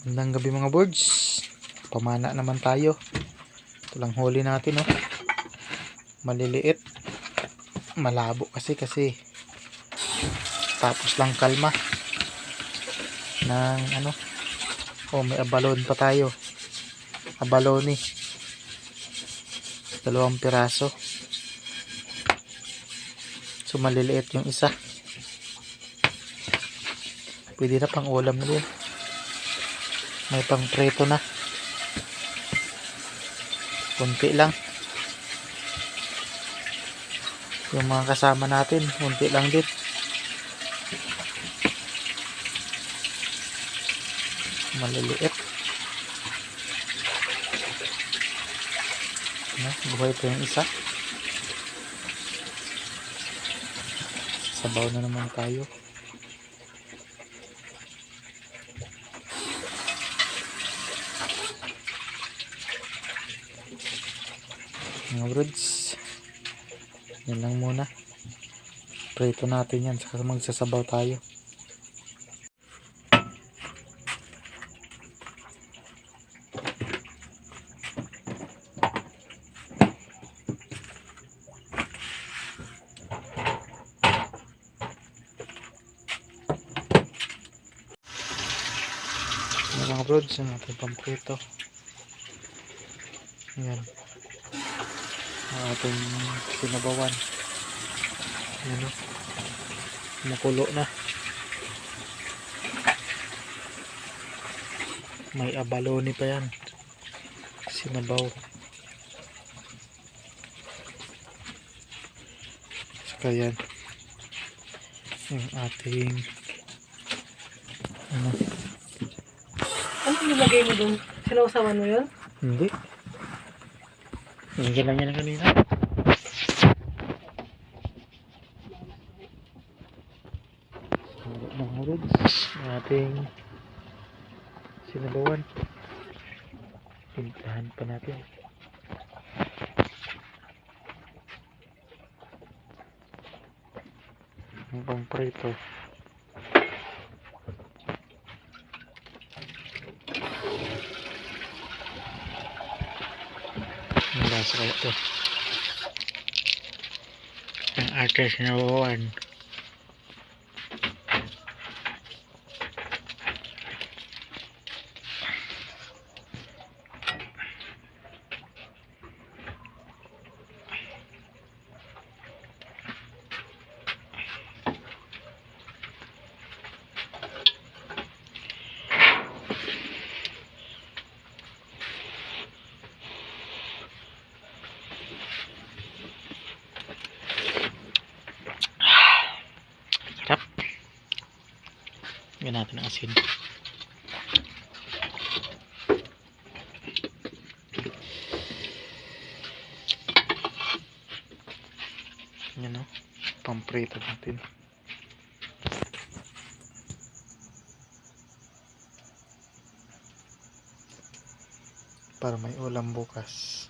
Magandang gabi mga birds. Pamana naman tayo. Ito lang huli natin oh. Maliliit. Malabo kasi kasi tapos lang kalma ng ano oh may abalon pa tayo abaloni dalawang piraso so maliliit yung isa pwede na pang ulam yun may pang preto na. Kunti lang. Yung mga kasama natin kunti lang din. Maliliit. Ano, buhay pa yung isa. Sabaw na naman tayo mga brods. Yan lang muna. Prito natin yan saka magsasabaw tayo. Mga brods yung ating pamprito yan ang ating sinabawan. Yan o kumukulo na. May abalone pa yan. Sinabaw. Saka yan. Yung ating ano? Ano nilagay mo dun? Sinausawan mo yun? Hindi. Hindi lang yan kanina. Mga hurod. Ating sinabawan. Pintahan pa natin. Ang pang prito. Ang lasa kaya ito. Ang ating sinabawan. Sarap. Yan natin ang asin. Yan o. Pamprito natin. Para may ulam bukas.